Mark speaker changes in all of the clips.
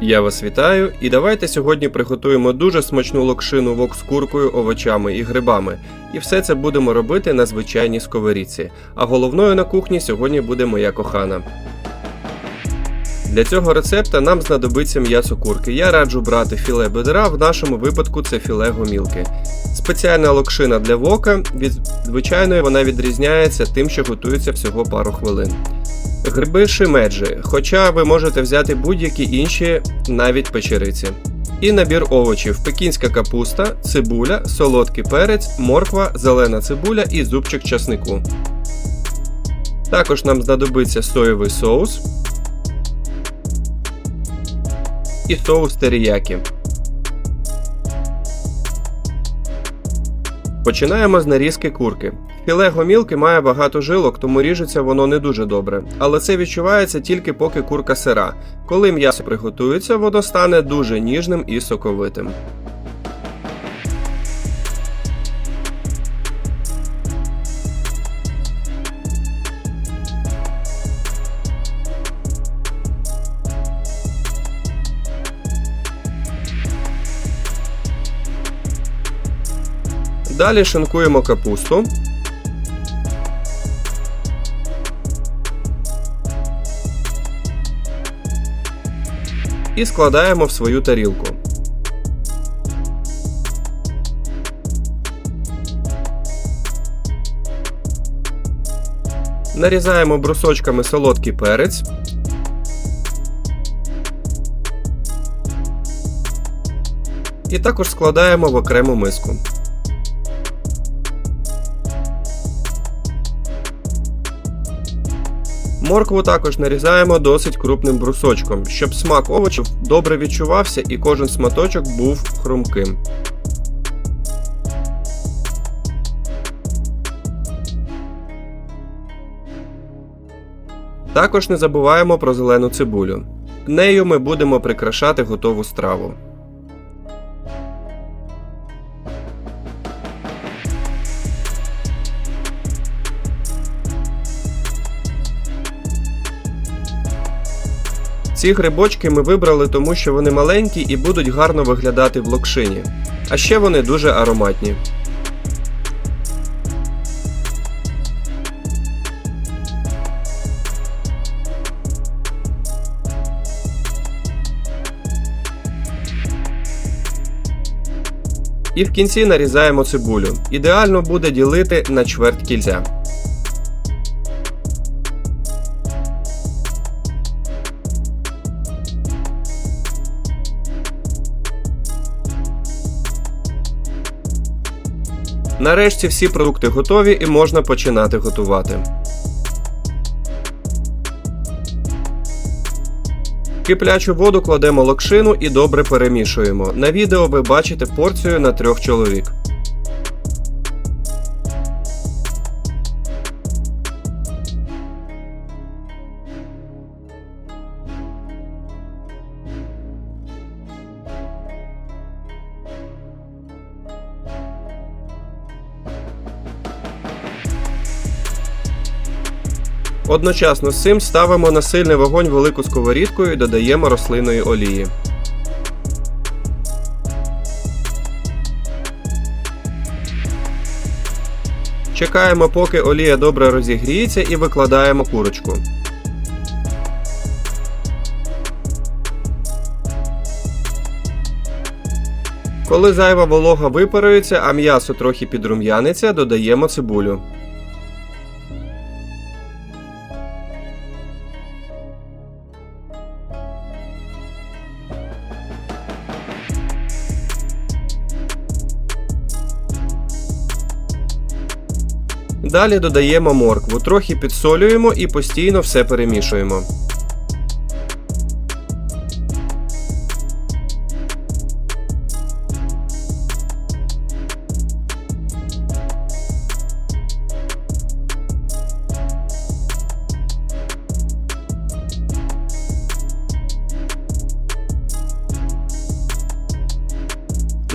Speaker 1: Я вас вітаю, і давайте сьогодні приготуємо дуже смачну локшину вок з куркою, овочами і грибами. І все це будемо робити на звичайній сковорідці. А головною на кухні сьогодні буде моя кохана. Для цього рецепта нам знадобиться м'ясо курки. Я раджу брати філе бедра, в нашому випадку це філе гомілки. Спеціальна локшина для вока, від звичайної вона відрізняється тим, що готується всього пару хвилин. Гриби шимеджі, хоча ви можете взяти будь-які інші, навіть печериці. І набір овочів: пекінська капуста, цибуля, солодкий перець, морква, зелена цибуля і зубчик часнику. Також нам знадобиться соєвий соус і соус теріякі. Починаємо з нарізки курки. Філе гомілки має багато жилок, тому ріжеться воно не дуже добре. Але це відчувається тільки поки курка сира. Коли м'ясо приготується, воно стане дуже ніжним і соковитим. Далі шинкуємо капусту. І складаємо в свою тарілку. Нарізаємо брусочками солодкий перець. І також складаємо в окрему миску. Моркву також нарізаємо досить крупним брусочком, щоб смак овочів добре відчувався і кожен сматочок був хрумким. Також не забуваємо про зелену цибулю. Нею ми будемо прикрашати готову страву. Ці грибочки ми вибрали, тому що вони маленькі і будуть гарно виглядати в локшині. А ще вони дуже ароматні. І в кінці нарізаємо цибулю. Ідеально буде ділити на чверть кільця. Нарешті всі продукти готові і можна починати готувати. Киплячу воду кладемо локшину і добре перемішуємо. На відео ви бачите порцію на трьох чоловік. Одночасно з цим ставимо на сильний вогонь велику сковорідку і додаємо рослинної олії. Чекаємо, поки олія добре розігріється і викладаємо курочку. Коли зайва волога випарується, а м'ясо трохи підрум'яниться, додаємо цибулю. Далі додаємо моркву, трохи підсолюємо і постійно все перемішуємо.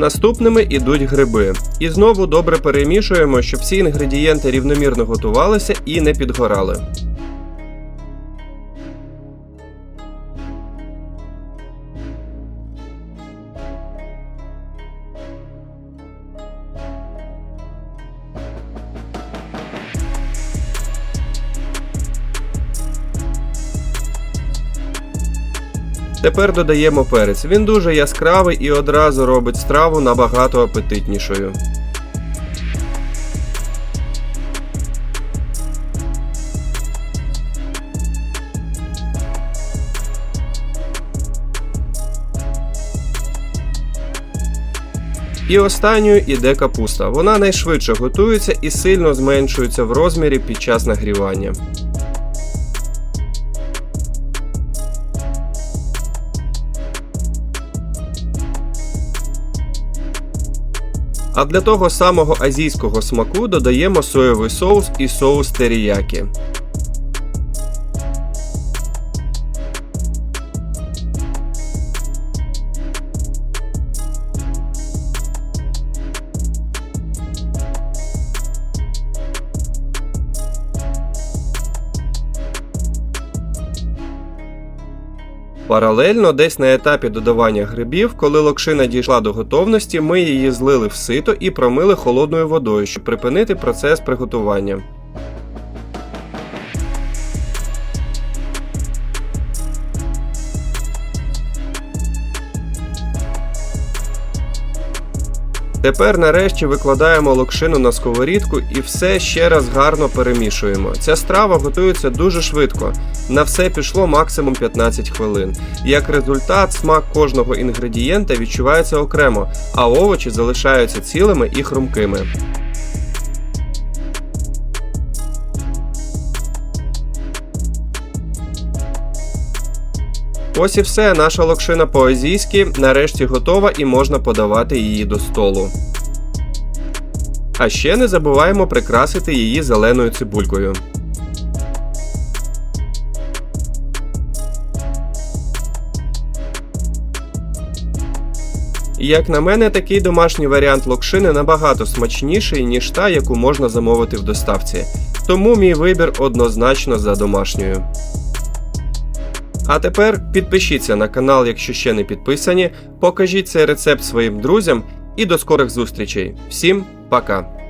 Speaker 1: Наступними ідуть гриби. І знову добре перемішуємо, щоб всі інгредієнти рівномірно готувалися і не підгорали. Тепер додаємо перець. Він дуже яскравий і одразу робить страву набагато апетитнішою. І останньою іде капуста. Вона найшвидше готується і сильно зменшується в розмірі під час нагрівання. А для того самого азійського смаку додаємо соєвий соус і соус теріякі. Паралельно, десь на етапі додавання грибів, коли локшина дійшла до готовності, ми її злили в сито і промили холодною водою, щоб припинити процес приготування. Тепер нарешті викладаємо локшину на сковорідку і все ще раз гарно перемішуємо. Ця страва готується дуже швидко. На все пішло максимум 15 хвилин. Як результат, смак кожного інгредієнта відчувається окремо, а овочі залишаються цілими і хрумкими. Ось і все, наша локшина по-азійськи нарешті готова і можна подавати її до столу. А ще не забуваємо прикрасити її зеленою цибулькою. Як на мене, такий домашній варіант локшини набагато смачніший, ніж та, яку можна замовити в доставці. Тому мій вибір однозначно за домашньою. А тепер підпишіться на канал, якщо ще не підписані, покажіть цей рецепт своїм друзям і до скорих зустрічей. Всім пока!